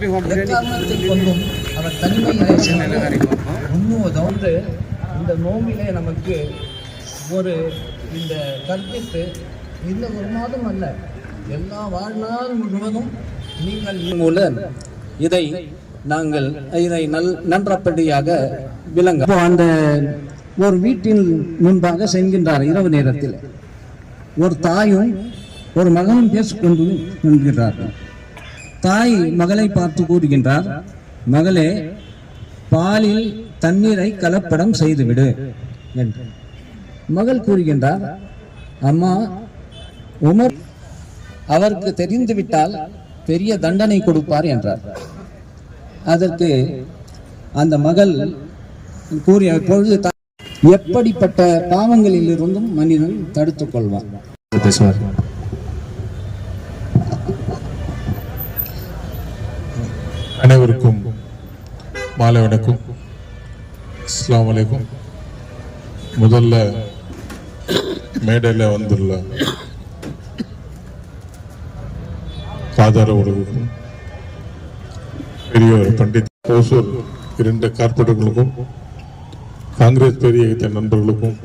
எக்காரணத்தை கொண்டும் அவர் உண்ணுவதும் ஒன்று இந்த நோம்பிலே நமக்கு ஒரு இந்த கற்பித்து இந்த ஒரு மாதம் அல்ல எல்லா வாழ்நாள் முழுவதும் நீங்கள் மூலம் இதை நாங்கள் இதை நல் நன்றபடியாக விளங்க. அந்த ஒரு வீட்டின் முன்பாக செல்கின்றார் இரவு நேரத்தில். ஒரு தாயும் ஒரு மகனும் பேசிக்கொண்டு நிற்கிறார்கள் தாய் மகளை பார்த்து கூறுகின்றார் மகளே பாலில் தண்ணீரை கலப்படம் செய்துவிடு என்று. மகள் கூறுகின்றார் அம்மா உமர் அவருக்கு தெரிந்துவிட்டால் பெரிய தண்டனை கொடுப்பார் என்றார். அதற்கு அந்த மகள் கூறிய பொழுது எப்படிப்பட்ட பாவங்களில் இருந்தும் மனிதன் தடுத்துக் கொள்வான். பேசுவார். அனைவருக்கும் மாலை வணக்கம். அஸ்ஸலாமு வலைக்கும் முதல்ல மேடையில் வந்துள்ள ஃபாதர் அவர்களுக்கும் பெரியவர் பண்டித் ஓசூர் இரண்டு கார்பரேட்டர்களுக்கும் காங்கிரஸ் பெரிய இயக்க நண்பர்களுக்கும்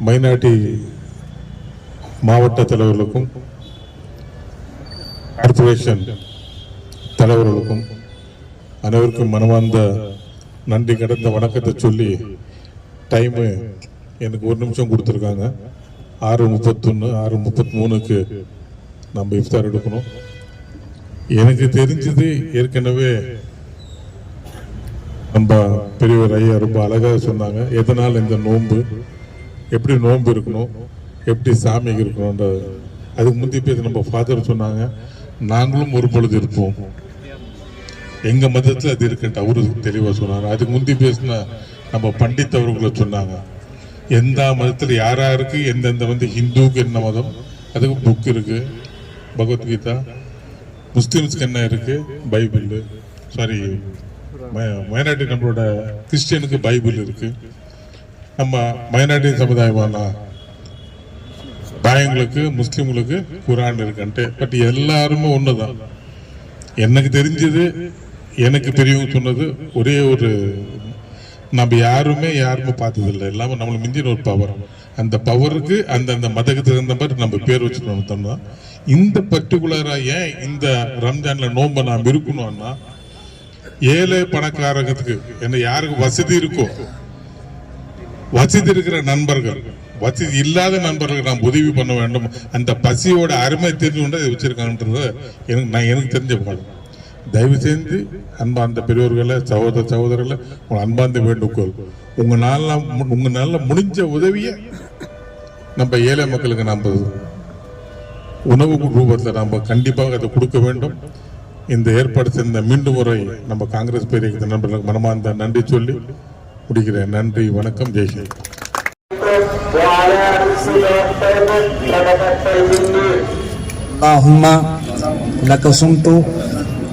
மைனாரிட்டி மாவட்ட தலைவர்களுக்கும் கார்பரேஷன் தலைவர்களுக்கும் அனைவருக்கும் மனமார்ந்த நன்றி கடந்த வணக்கத்தை சொல்லி டைமு எனக்கு ஒரு நிமிஷம் கொடுத்துருக்காங்க. ஆறு முப்பத்தொன்று ஆறு முப்பத்தி மூணுக்கு நம்ம இஃப்தார் எடுக்கணும். எனக்கு தெரிஞ்சது ஏற்கனவே நம்ம பெரியவர் ஐயா ரொம்ப அழகாக சொன்னாங்க. எதனால் இந்த நோன்பு? எப்படி நோன்பு இருக்கணும்? எப்படி சாமிக்கு இருக்கணும்ன்ற அதுக்கு முந்தைய பேர் நம்ம ஃபாதர் சொன்னாங்க. நாங்களும் ஒரு பொழுது இருப்போம். எங்க மதத்தில் அது இருக்குன்ட்டு அவரு தெளிவாக சொன்னார். அதுக்கு முந்தி பேசின நம்ம பண்டித் அவர்களை சொன்னாங்க. எந்த மதத்தில் யார் யாருக்கு எந்தெந்த வந்து ஹிந்துவுக்கு என்ன மதம் அதுக்கு புக் இருக்கு. பகவத்கீதா முஸ்லிம்ஸ்க்கு என்ன இருக்கு பைபிள். சாரி மைனாரிட்டி நம்மளோட கிறிஸ்டியனுக்கு பைபிள் இருக்கு. நம்ம மைனாரிட்டி சமுதாயமான தாயங்களுக்கு முஸ்லீம்களுக்கு குரான் இருக்குன்ட்டு. பட் எல்லாருமே ஒண்ணுதான். எனக்கு தெரிஞ்சது எனக்கு பெரியவங்க சொன்னது ஒரே ஒரு நம்ம யாருமே யாருமே பார்த்ததில்லை. எல்லாமே நம்மளை மிஞ்சின ஒரு பவர் அந்த பவருக்கு அந்த அந்த மதத்துக்கு தகுந்த மாதிரி நம்ம பேர் வச்சுக்கணும் தான் இந்த பர்டிகுலராக ஏன் இந்த ரம்ஜானில் நோன்பை நாம் இருக்கணும்னா ஏழை பணக்காரங்களுக்கு என்ன யாருக்கு வசதி இருக்கோ வசதி இருக்கிற நண்பர்கள் வசதி இல்லாத நண்பர்களுக்கு நாம் உதவி பண்ண வேண்டும். அந்த பசியோட அருமை தெரிஞ்சு கொண்டு அதை வச்சிருக்காங்கன்றது எனக்கு நான் எனக்கு தெரிஞ்ச பாடம் தயவு செஞ்சு அன்பார்ந்த பெரியவர்களை சகோதர சகோதரர்களை உங்கள் அன்பார்ந்த வேண்டுகோள் உங்க நாள்ல உங்க நாள்ல முடிஞ்ச உதவியை நம்ம ஏழை மக்களுக்கு நம்ம உணவு ரூபத்தில் நம்ம கண்டிப்பாக அதை கொடுக்க வேண்டும் இந்த ஏற்பாடு செய்த மீண்டும் முறை நம்ம காங்கிரஸ் பேரிய நண்பர்களுக்கு மனமார்ந்த நன்றி சொல்லி முடிக்கிறேன் நன்றி வணக்கம் ஜெய்ஹிந்த் وعلى رسل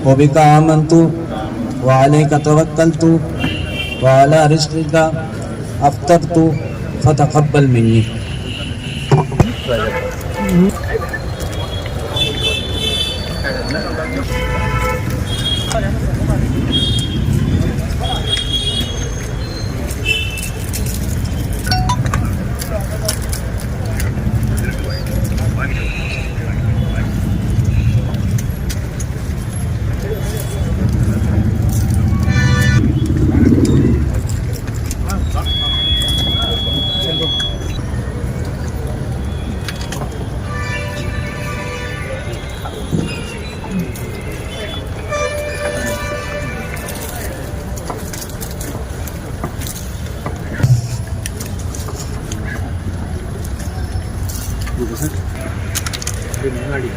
و بکا آمن تو وعلیہ کا توکل تو وعلیٰ رشق کا افتر تو فتقبل منی۔ Thank அப்படி முன்னாடி.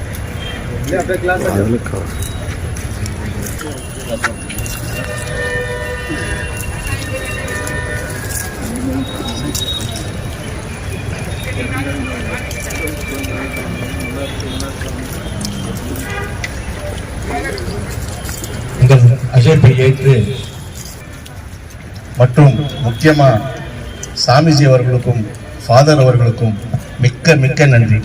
உங்கள் அழைப்பை ஏற்று மற்றும் முக்கியமாக சாமிஜி அவர்களுக்கும் ஃபாதர் அவர்களுக்கும் மிக்க மிக்க நன்றி.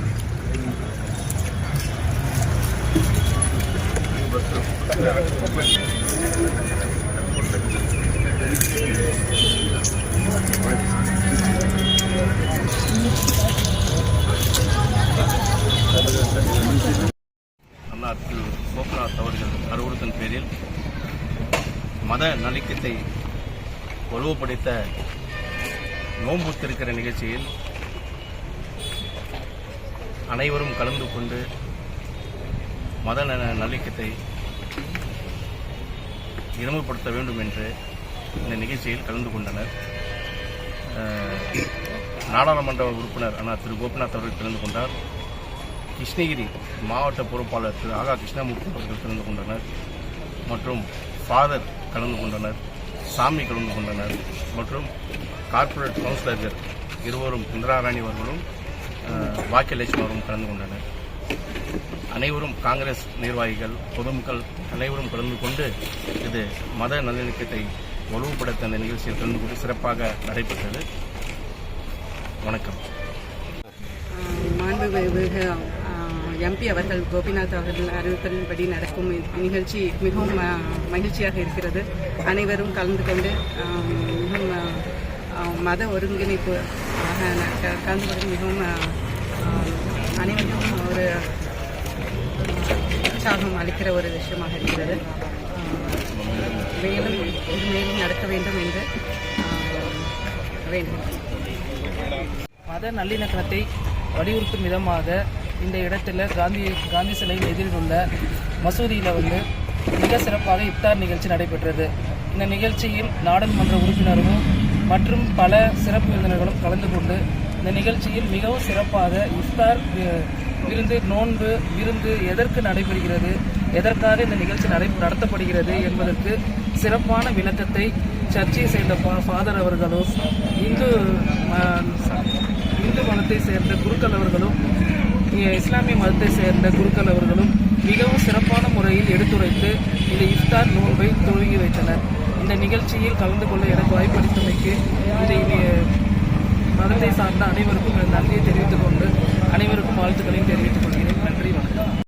அன்னார் திரு கோகுநாத் அவர்கள் அறிவுறுத்தின் பேரில் மத நலிக்கத்தை வலுவுபடுத்த நோம்புத்திருக்கிற நிகழ்ச்சியில் அனைவரும் கலந்து கொண்டு மத ந- நல்லிக்கத்தை இனமுப்படுத்த வேண்டும் என்று இந்த நிகழ்ச்சியில் கலந்து கொண்டனர். நாடாளுமன்ற உறுப்பினர் அண்ணா திரு கோபிநாத் அவர்கள் கலந்து கொண்டார். கிருஷ்ணகிரி மாவட்ட பொறுப்பாளர் திரு ஆகா கிருஷ்ணமூர்த்தி அவர்கள் கலந்து கொண்டனர். மற்றும் ஃபாதர் கலந்து கொண்டனர். சாமி கலந்து கொண்டனர். மற்றும் கார்ப்பரேட் கவுன்சிலர்கள் இருவரும் இந்திராராணி அவர்களும் அஹ், பாக்கியலட்சுமி அவர்களும் கலந்து கொண்டனர். அனைவரும் காங்கிரஸ் நிர்வாகிகள் பொதுமக்கள் அனைவரும் கலந்து கொண்டு இது மத நல்லிணக்கத்தை வலுவுபடுத்த அந்த நிகழ்ச்சியில் கலந்து கொண்டு சிறப்பாக நடைபெற்றது. வணக்கம். மாண்புமிகு எம்பி அவர்கள் கோபிநாத் அவர்கள் அறிவிப்பின்படி நடக்கும் நிகழ்ச்சி மிகவும் மகிழ்ச்சியாக இருக்கிறது. அனைவரும் கலந்து கொண்டு மிகவும் மத ஒருங்கிணைப்பு ஆக கலந்து கொண்டு மிகவும் அனைவரும் ஒரு உற்சாகம் அளிக்கிற ஒரு விஷயமாக இருக்கிறது. மேலும் இது மேலும் நடக்க வேண்டும் என்று மத நல்லிணக்கத்தை வலியுறுத்தும் விதமாக இந்த இடத்துல காந்தி காந்தி சிலையில் எதிரில் உள்ள மசூதியில் வந்து மிக சிறப்பாக இப்தார் நிகழ்ச்சி நடைபெற்றது. இந்த நிகழ்ச்சியில் நாடாளுமன்ற உறுப்பினரும் மற்றும் பல சிறப்பு விருந்தினர்களும் கலந்து கொண்டு இந்த நிகழ்ச்சியில் மிகவும் சிறப்பாக இஃப்தார் விருந்து நோன்பு விருந்து எதற்கு நடைபெறுகிறது எதற்காக இந்த நிகழ்ச்சி நடை நடத்தப்படுகிறது என்பதற்கு சிறப்பான விளக்கத்தை சர்ச்சையை சேர்ந்த ஃபாதர் அவர்களும் இந்து ம- இந்து மதத்தை சேர்ந்த குருக்கள் அவர்களும் இஸ்லாமிய மதத்தை சேர்ந்த குருக்கள் அவர்களும் மிகவும் சிறப்பான முறையில் எடுத்துரைத்து இந்த இஃப்தார் நோன்பை துவங்கி வைத்தனர். இந்த நிகழ்ச்சியில் கலந்து கொள்ள எனக்கு வாய்ப்பளித்தமைக்கு இந்த மதத்தை சார்ந்த அனைவருக்கும் நன்றியை தெரிவித்துக் கொண்டு அனைவருக்கும் வாழ்த்துக்களையும் தெரிவித்துக் கொள்கிறேன்.